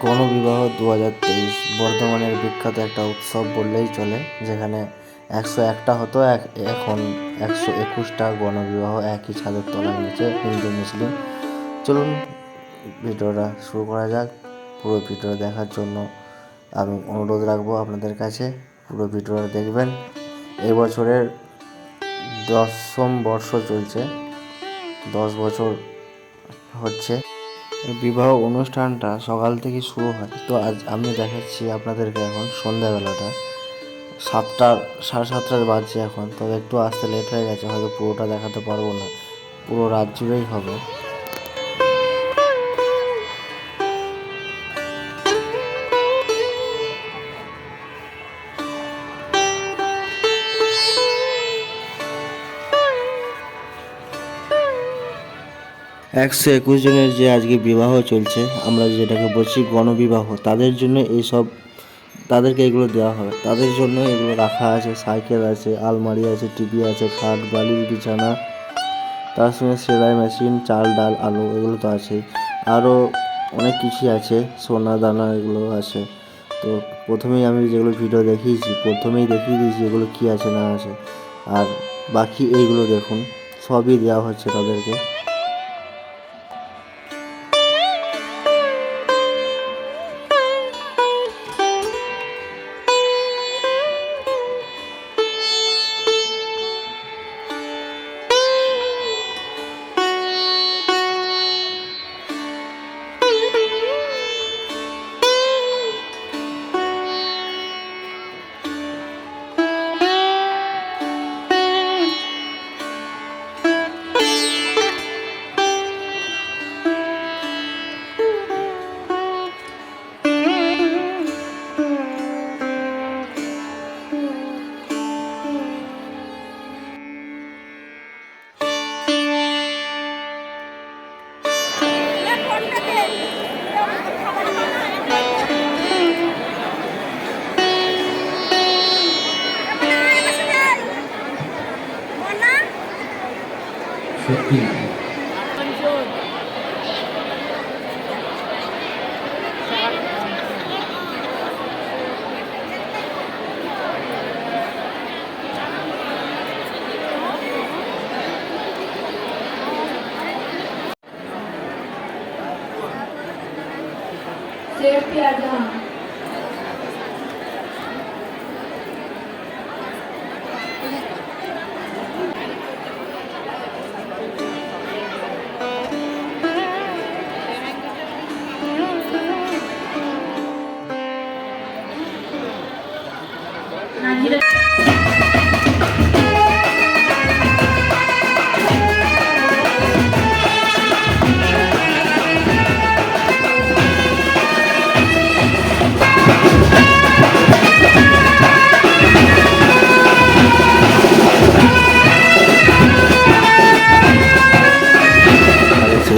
গণবিবাহ দু হাজার তেইশ বর্ধমানের বিখ্যাত একটা উৎসব বললেই চলে, যেখানে একশো একটা হতো, এক, এখন একশো একুশটা গণবিবাহ একই ছাদের তলায় নিচে হিন্দু, মুসলিম। চলুন ভিডিওটা শুরু করা যাক। পুরো ভিডিওটা দেখার জন্য আমি অনুরোধ রাখব আপনাদের কাছে। পুরো ভিডিওটা দেখবেন। এবছরের দশম বর্ষ চলছে। দশ বছর হচ্ছে। বিবাহ অনুষ্ঠানটা সকাল থেকে শুরু হয়। তো আজ আমি দেখাচ্ছি আপনাদেরকে এখন সন্ধ্যাবেলাটা। সাতটা সাড়ে সাতটার বাজছে এখন। তবে একটু আসতে লেট হয়ে গেছে, হয়তো পুরোটা দেখাতে পারব না। পুরো রাত জুড়েই হবে। একশো একুশ জনের যে আজকে বিবাহ চলছে, আমরা যেটাকে বলছি গণবিবাহ, তাদের জন্য এইসব তাদেরকে এগুলো দেওয়া হবে। তাদের জন্য এগুলো রাখা আছে, সাইকেল আছে, আলমারি আছে, টিভি আছে, খাট বালিশ বিছানা, তার সঙ্গে সেলাই মেশিন, চাল, ডাল, আলু, এগুলো তো আছেই। আরও অনেক কিছুই আছে, সোনা, দানা এগুলো আছে। তো প্রথমেই আমি যেগুলো ভিডিও দেখিয়েছি, প্রথমেই দেখিয়ে দিয়েছি এগুলো কী আছে, না আছে। আর বাকি এইগুলো দেখুন, সবই দেওয়া হচ্ছে তাদেরকে। Setembro. Ser piadão.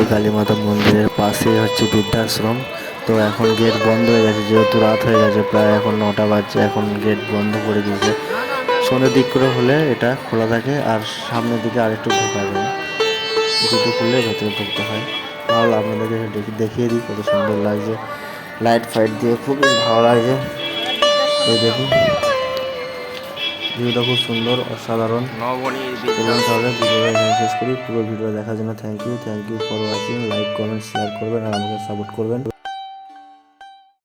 আর কালী মাতা মন্দিরের পাশে হচ্ছে বৃদ্ধাশ্রম। তো এখন গেট বন্ধ হয়ে গেছে, যেহেতু রাত হয়ে গেছে, প্রায় এখন নটা বাজছে, এখন গেট বন্ধ করে দিয়েছে। সন্ধ্যের দিক করে হলে এটা খোলা থাকে, আর সামনের দিকে আরেকটু ঢোকা যায় জুতো খুললে ভেতরে ঢুকতে হয়। তাহলে আপনাদেরকে দেখি- দেখিয়ে দিই কত সুন্দর লাগছে। লাইট ফাইট দিয়ে খুবই ভালো লাগছে। এই দেখুন। ভিউটা খুব সুন্দর অসাধারণ। এবং তাহলে ভিডিওটা এখানে শেষ করি। পুরো ভিডিও দেখার জন্য thank you thank you for watching like comment share করবেন আর আমাকে সাপোর্ট করবেন।